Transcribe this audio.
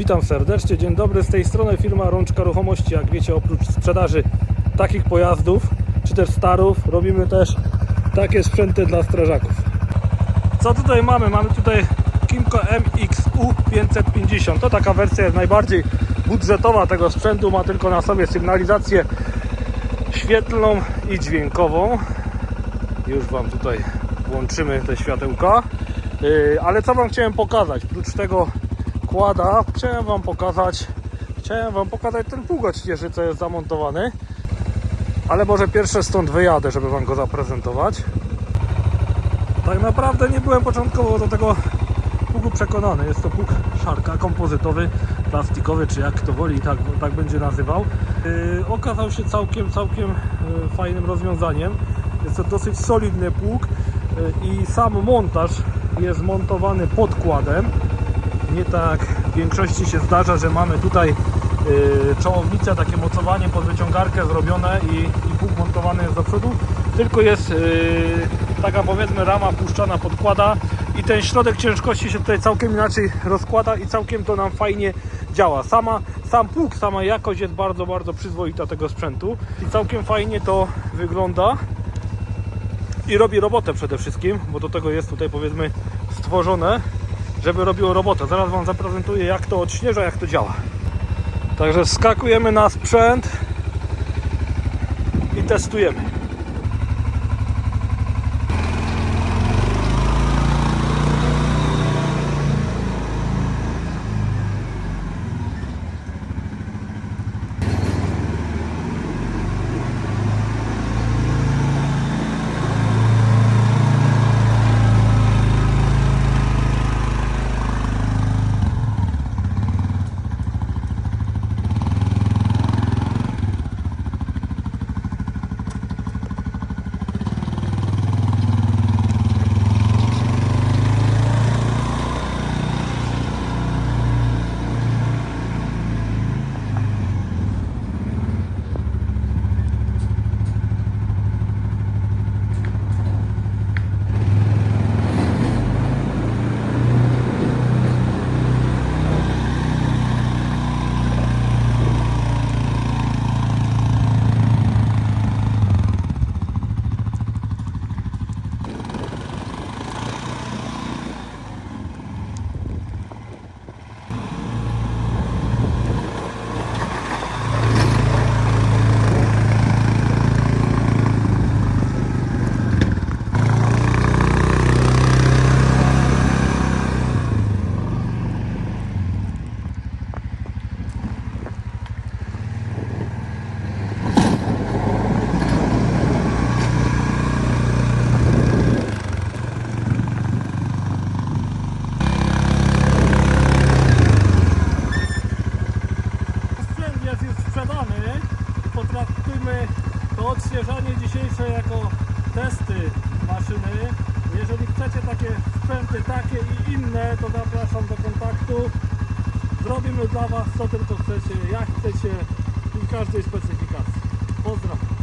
Witam serdecznie, dzień dobry. Z tej strony firma Rączka Ruchomości. Jak wiecie, oprócz sprzedaży takich pojazdów, czy też starów, robimy też takie sprzęty dla strażaków. Co tutaj mamy? Mamy tutaj Kimco MXU 550. To taka wersja jest najbardziej budżetowa tego sprzętu. Ma tylko na sobie sygnalizację świetlną i dźwiękową. Już Wam tutaj włączymy te światełka. Yy, Ale co Wam chciałem pokazać? Oprócz tego kłada, chciałem Wam pokazać chciałem Wam pokazać ten pługacz cieszy, co jest zamontowany. Ale może pierwsze stąd wyjadę, żeby Wam go zaprezentować. Tak naprawdę nie byłem początkowo do tego pługu przekonany. Jest to pług szarka kompozytowy, plastikowy, czy jak kto woli, tak, tak będzie nazywał. Yy, okazał się całkiem, całkiem yy, fajnym rozwiązaniem. Jest to dosyć solidny pług yy, i sam montaż jest montowany podkładem. Nie tak. W większości się zdarza, że mamy tutaj yy, czołownicę, takie mocowanie pod wyciągarkę zrobione i, i pług montowany jest do przodu, tylko jest yy, taka powiedzmy rama puszczana podkłada i ten środek ciężkości się tutaj całkiem inaczej rozkłada i całkiem to nam fajnie działa. Sama, sam pług, sama jakość jest bardzo, bardzo przyzwoita tego sprzętu i całkiem fajnie to wygląda i robi robotę przede wszystkim, bo do tego jest tutaj powiedzmy stworzone, żeby robiło robotę. Zaraz Wam zaprezentuję jak to odśnieża, jak to działa. Także skakujemy na sprzęt i testujemy. Sprzęt jest już sprzedany. Potraktujmy to odświeżanie dzisiejsze jako testy maszyny. Jeżeli chcecie takie sprzęty, takie i inne, to zapraszam do kontaktu. Zrobimy dla Was co tylko chcecie, jak chcecie i w każdej specyfikacji. Pozdrawiam.